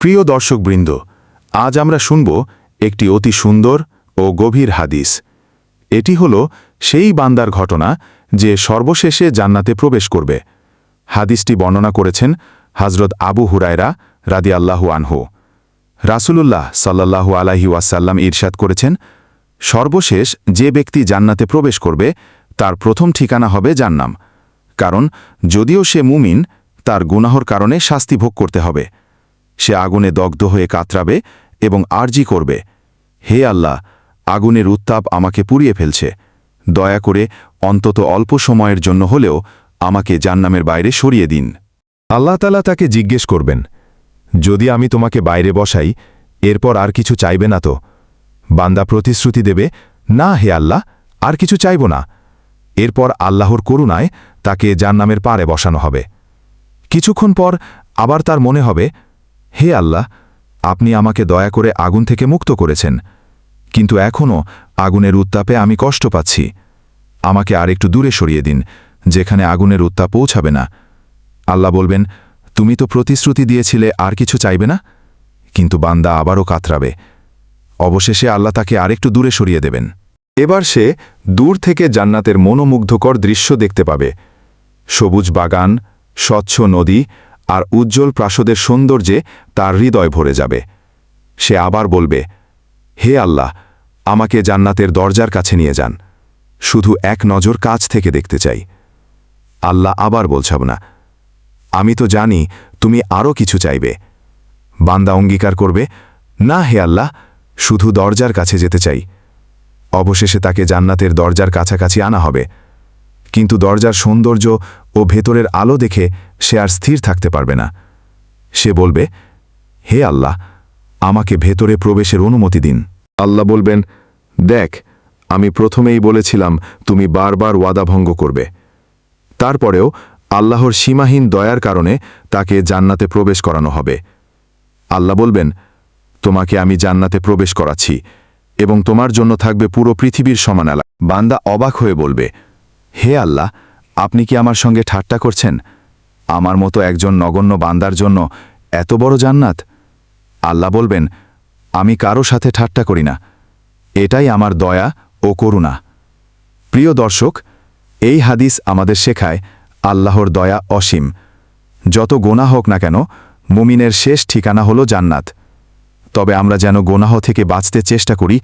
প্রিয় দর্শকবৃন্দ, আজ আমরা শুনব একটি অতি সুন্দর ও গভীর হাদিস। এটি হল সেই বান্দার ঘটনা যে সর্বশেষে জান্নাতে প্রবেশ করবে। হাদিসটি বর্ণনা করেছেন হজরত আবু হুরায়রা রাদি আল্লাহু আনহু। রাসূলুল্লাহ সাল্লাল্লাহু আলাহি ওয়াসাল্লাম ইরশাদ করেছেন, সর্বশেষ যে ব্যক্তি জান্নাতে প্রবেশ করবে, তার প্রথম ঠিকানা হবে জান্নাম কারণ যদিও সে মুমিন, তার গুনাহর কারণে শাস্তি ভোগ করতে হবে। সে আগুনে দগ্ধ হয়ে কাতরাবে এবং আরজি করবে। হে আল্লাহ, আগুনের উত্তাপ আমাকে পুড়িয়ে ফেলছে। দয়া করে অন্তত অল্প সময়ের জন্য হলেও আমাকে জান্নামের বাইরে সরিয়ে দিন। আল্লাহ তালা তাকে জিজ্ঞেস করবেন, যদি আমি তোমাকে বাইরে বসাই, এরপর আর কিছু চাইবে না তো? বান্দা প্রতিশ্রুতি দেবে, না, হে আল্লাহ, আর কিছু চাইব না। এরপর আল্লাহর করুণায় তাকে জান্নামের পাড়ে বসানো হবে। কিছুক্ষণ পর আবার তার মনে হবে হে আল্লাহ, আপনি আমাকে দয়া করে আগুন থেকে মুক্ত করেছেন, কিন্তু এখনও আগুনের উত্তাপে আমি কষ্ট পাচ্ছি। আমাকে আর একটু দূরে সরিয়ে দিন, যেখানে আগুনের উত্তাপ পৌঁছাবে না। আল্লাহ বলবেন, তুমি তো প্রতিশ্রুতি দিয়েছিলে আর কিছু চাইবে না? কিন্তু বান্দা আবারও কাতরাবে। অবশেষে আল্লাহ তাকে আরেকটু দূরে সরিয়ে দেবেন। এবার সে দূর থেকে জান্নাতের মনোমুগ্ধকর দৃশ্য দেখতে পাবে। সবুজ বাগান, স্বচ্ছ নদী আর উজ্জ্বল প্রাসদের সৌন্দর্যে তার হৃদয় ভরে যাবে। সে আবার বলবে, হে আল্লাহ, আমাকে জান্নাতের দরজার কাছে নিয়ে যান। শুধু এক নজর কাছ থেকে দেখতে চাই। আল্লাহ আবার বলছাব না, আমি তো জানি তুমি আরও কিছু চাইবে। বান্দা অঙ্গীকার করবে, না হে আল্লাহ, শুধু দরজার কাছে যেতে চাই। অবশেষে তাকে জান্নাতের দরজার কাছাকাছি আনা হবে। কিন্তু দরজার সৌন্দর্য ও ভেতরের আলো দেখে সে আর স্থির থাকতে পারবে না। সে বলবে, হে আল্লাহ, আমাকে ভেতরে প্রবেশের অনুমতি দিন। আল্লাহ বলবেন, দেখ, আমি প্রথমেই বলেছিলাম, তুমি বারবার ওয়াদাভঙ্গ করবে। তারপরেও আল্লাহর সীমাহীন দয়ার কারণে তাকে জান্নাতে প্রবেশ করানো হবে। আল্লাহ বলবেন, তোমাকে আমি জান্নাতে প্রবেশ করাচ্ছি এবং তোমার জন্য থাকবে পুরো পৃথিবীর সমান বান্দা অবাক হয়ে বলবে, হে আল্লাহ আপনি কি আমার সঙ্গে ঠাট্টা করছেন? আমার মতো একজন নগণ্য বান্দার জন্য এত বড় জান্নাত? আল্লাহ বলবেন, আমি কারও সাথে ঠাট্টা করি না। এটাই আমার দয়া ও করুণা। প্রিয় দর্শক, এই হাদিস আমাদের শেখায় আল্লাহর দয়া অসীম। যত গোনা হোক না কেন, মুমিনের শেষ ঠিকানা হল জান্নাত। তবে আমরা যেন গোনাহ থেকে বাঁচতে চেষ্টা করি